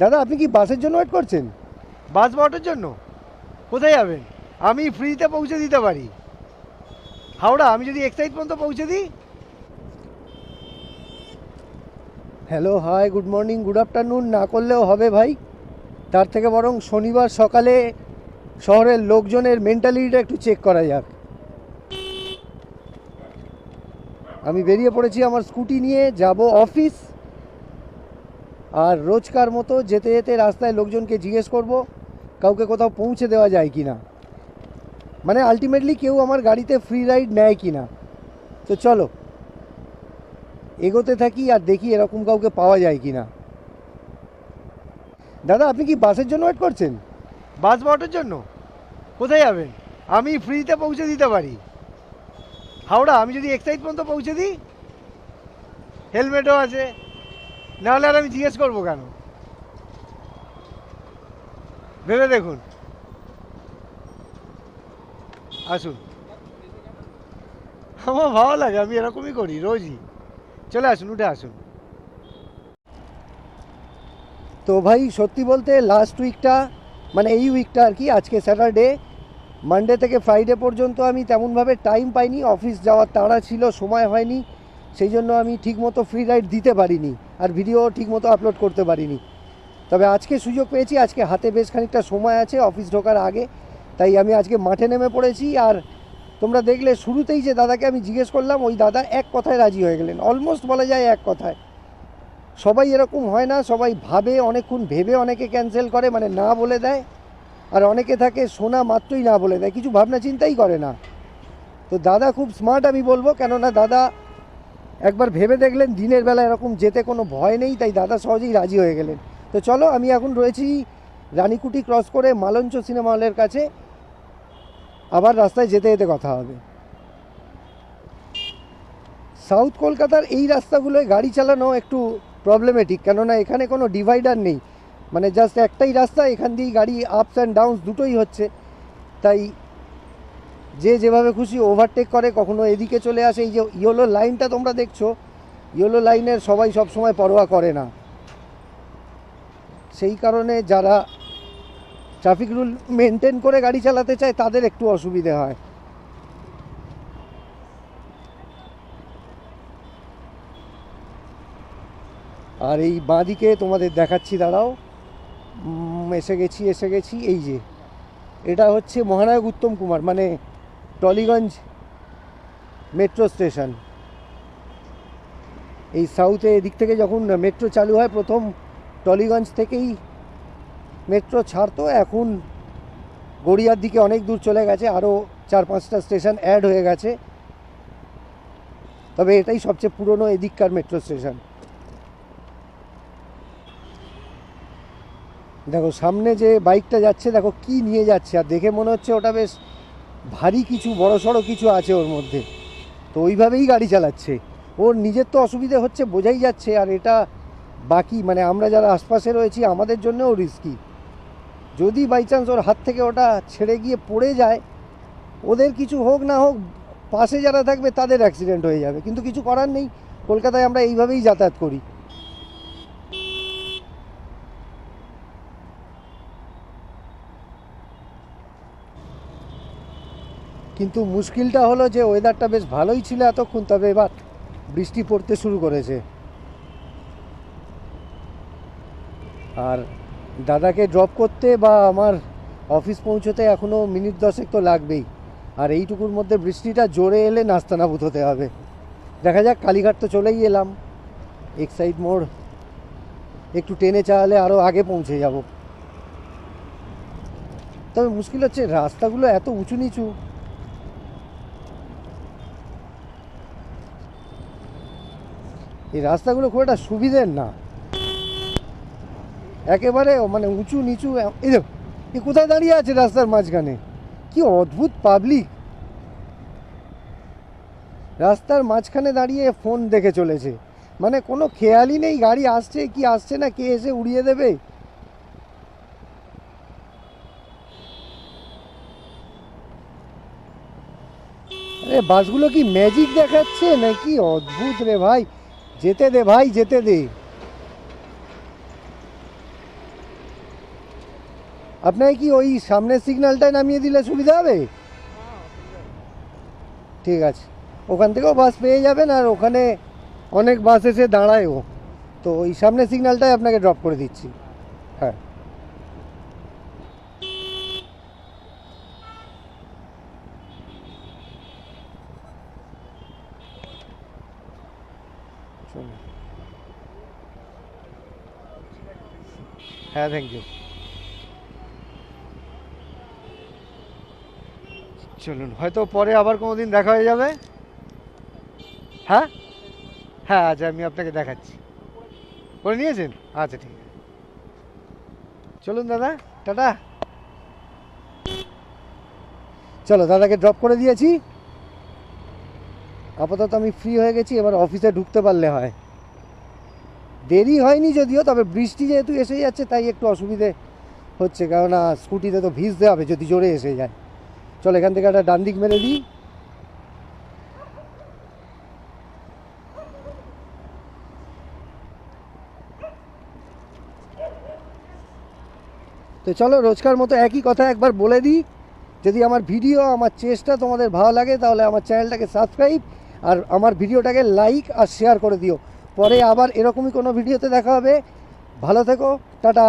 দাদা আপনি কি বাসের জন্য ওয়েট করছেন? বাস বা অটোর জন্য। কোথায় যাবেন? আমি ফ্রিতে পৌঁছে দিতে পারি। হাওড়া আমি যদি এক্সাইট পর্যন্ত পৌঁছে দিই? Hello hi good morning good afternoon না করলেও হবে ভাই। তার থেকে বরং শনিবার সকালে শহরের লোকজনের মেন্টালিটিটা একটু চেক করা যাক। আমি বেরিয়ে পড়েছি আমার স্কুটি নিয়ে যাব অফিস আর রোজকার মতো যেতে যেতে রাস্তায় লোকজনকে জিজ্ঞেস করব, কাউকে কোথাও পৌঁছে দেওয়া যায় কি না মানে আলটিমেটলি কেউ আমার গাড়িতে ফ্রি রাইড নেয় কি না তো চলো, এগোতে থাকি আর দেখি এরকম কাউকে পাওয়া যায় কি না দাদা, আপনি কি বাসের জন্য ওয়েট করছেন? বাস বা জন্য। কোথায় যাবেন? আমি ফ্রিতে পৌঁছে দিতে পারি। হাওড়া, আমি যদি এক্সাইট পর্যন্ত পৌঁছে দিই হেলমেটও আছে। নাহলে আর আমি জিজ্ঞেস করব কেন? ভেবে দেখুন। আসুন। আমার ভালো লাগে, আমি এরকমই করি, রোজই। চলে আসুন, উঠে আসুন। তো ভাই, সত্যি বলতে লাস্ট উইকটা মানে এই উইকটা আর কি, আজকে স্যাটারডে মানডে থেকে ফ্রাইডে পর্যন্ত আমি তেমনভাবে টাইম পাইনি অফিস যাওয়ার তাড়া ছিল, সময় হয়নি। সেই জন্য আমি ঠিকমতো ফ্রি রাইড দিতে পারিনি আর ভিডিও ঠিকমতো আপলোড করতে পারিনি। তবে আজকে সুযোগ পেয়েছি, আজকে হাতে বেশ খানিকটা সময় আছে অফিস ঢোকার আগে। তাই আমি আজকে মাঠে নেমে পড়েছি আর তোমরা দেখলে শুরুতেই যে দাদাকে আমি জিজ্ঞেস করলাম, ওই দাদা এক কথায় রাজি হয়ে গেলেন। অলমোস্ট বলা যায় এক কথায়। সবাই এরকম হয় না, সবাই ভাবে, অনেকক্ষণ ভেবে অনেকে ক্যান্সেল করে মানে না বলে দেয়। আর অনেকে থাকে শোনা মাত্রই না বলে দেয়, কিছু ভাবনা চিন্তাই করে না। তো দাদা খুব স্মার্ট আমি বলব, কেননা দাদা একবার ভেবে দেখলেন দিনের বেলা এরকম যেতে কোনো ভয় নেই, তাই দাদা সহজেই রাজি হয়ে গেলেন। তো চলো, আমি এখন রয়েছি রানীকুটি ক্রস করে মালঞ্চ সিনেমা হলের কাছে। আবার রাস্তায় যেতে যেতে কথা হবে। সাউথ কলকাতার এই রাস্তাগুলোয় গাড়ি চালানো একটু প্রবলেমেটিক কেননা এখানে কোনো ডিভাইডার নেই। মানে জাস্ট একটাই রাস্তা, এখান দিয়েই গাড়ি আপস অ্যান্ড ডাউনস দুটোই হচ্ছে। তাই যে যেভাবে খুশি ওভারটেক করে, কখনো এদিকে চলে আসে। এই যে ইয়েলো লাইনটা তোমরা দেখছ ইয়েলো লাইনের সবাই সব সময় পরোয়া করে না। সেই কারণে যারা ট্রাফিক রুল মেনটেন করে গাড়ি চালাতে চায়, তাদের একটু অসুবিধে হয়। আর এই বাঁদিকে তোমাদের দেখাচ্ছি, দাঁড়াও। এসে গেছি এসে গেছি, এই যে। এটা হচ্ছে মহানায়ক উত্তম কুমার। মানে টলিগঞ্জ মেট্রো স্টেশন। এই সাউথে এদিক থেকে যখন মেট্রো চালু হয়, প্রথম টলিগঞ্জ থেকেই মেট্রো ছাড়তো। এখন গড়িয়ার দিকে অনেক দূর চলে গেছে, আরও চার পাঁচটা স্টেশন অ্যাড হয়ে গেছে। তবে এটাই সবচেয়ে পুরনো এদিককার মেট্রো স্টেশন। দেখো, সামনে যে বাইকটা যাচ্ছে, দেখো কি নিয়ে যাচ্ছে। আর দেখে মনে হচ্ছে ওটা বেশ ভারী কিছু, বড় সড়ো কিছু আছে ওর মধ্যে। তো ওইভাবেই গাড়ি চালাচ্ছে। ওর নিজের তো অসুবিধে হচ্ছে, বোঝাই যাচ্ছে, আর এটা বাকি মানে আমরা যারা আশপাশে রয়েছি, আমাদের জন্যও রিস্কি যদি বাই চান্স ওর হাত থেকে ওটা ছেড়ে গিয়ে পড়ে যায়, ওদের কিছু হোক না হোক, পাশে যারা থাকবে তাদের অ্যাক্সিডেন্ট হয়ে যাবে। কিন্তু কিছু করার নেই। কলকাতায় আমরা এইভাবেই যাতায়াত করি। কিন্তু মুশকিলটা হলো যে ওয়েদারটা বেশ ভালোই ছিল এতক্ষণ, তবে এবার বৃষ্টি পড়তে শুরু করেছে। আর দাদাকে ড্রপ করতে বা আমার অফিস পৌঁছতে এখনও মিনিট দশেক তো লাগবেই। আর এইটুকুর মধ্যে বৃষ্টিটা জোরে এলে নাস্তানাবুদ হতে হবে। দেখা যাক, কালীঘাট তো চলেই এলাম। এক্সাইড মোড়, একটু টেনে চালালে আরও আগে পৌঁছে যাব। তবে মুশকিল হচ্ছে, রাস্তাগুলো এত উঁচু নিচু এই রাস্তাগুলো খুব একটা সুবিধের না। একেবারে মানে উঁচু নিচু, এই দেখো, এ কোথায় দাঁড়িয়ে আছে রাস্তার মাঝখানে? কি অদ্ভুত পাবলিক রাস্তার মাঝখানে দাঁড়িয়ে ফোন দেখে চলেছে। মানে কোনো খেয়ালই নেই, গাড়ি আসছে কি আসছে না, কে এসে উড়িয়ে দেবে? আরে বাসগুলো কি ম্যাজিক দেখাচ্ছে নাকি? অদ্ভুত রে ভাই। যেতে দে ভাই, যেতে দে। আপনাকে কি ওই সামনের সিগন্যালটায় নামিয়ে দিলে সুবিধা হবে? ঠিক আছে। ওখান থেকেও বাস পেয়ে যাবেন আর ওখানে অনেক বাস এসে দাঁড়ায়ও। তো ওই সামনের সিগন্যালটায় আপনাকে ড্রপ করে দিচ্ছি। হ্যাঁ। হ্যাঁ থ্যাংক ইউ চলুন, হয়তো পরে আবার কোনো দিন দেখা হয়ে যাবে। হ্যাঁ? হ্যাঁ আচ্ছা আমি আপনাকে দেখাচ্ছি। করে নিয়েছেন? আচ্ছা ঠিক আছে। চলুন, দাদা। টাটা। চলো, দাদাকে ড্রপ করে দিয়েছি। আপাতত আমি ফ্রি হয়ে গেছি, এবার অফিসে ঢুকতে পারলে হয়। দেরি হয়নি যদিও, তবে বৃষ্টি যেহেতু এসে যাচ্ছে, তাই একটু অসুবিধে হচ্ছে। কেননা স্কুটিতে তো ভিজতে হবে, যদি জোরে এসে যায়। চলো, এখান থেকে একটা ডান দিক মেরে দিই। তো চলো, রোজকার মতো একই কথা একবার বলে দিই। যদি আমার ভিডিও আমার চেষ্টা তোমাদের ভালো লাগে, তাহলে আমার চ্যানেলটাকে সাবস্ক্রাইব আর আমার ভিডিওটাকে লাইক আর শেয়ার করে দিও। পরে আবার এরকমই কোনো ভিডিওতে দেখা হবে। ভালো থেকো, টাটা।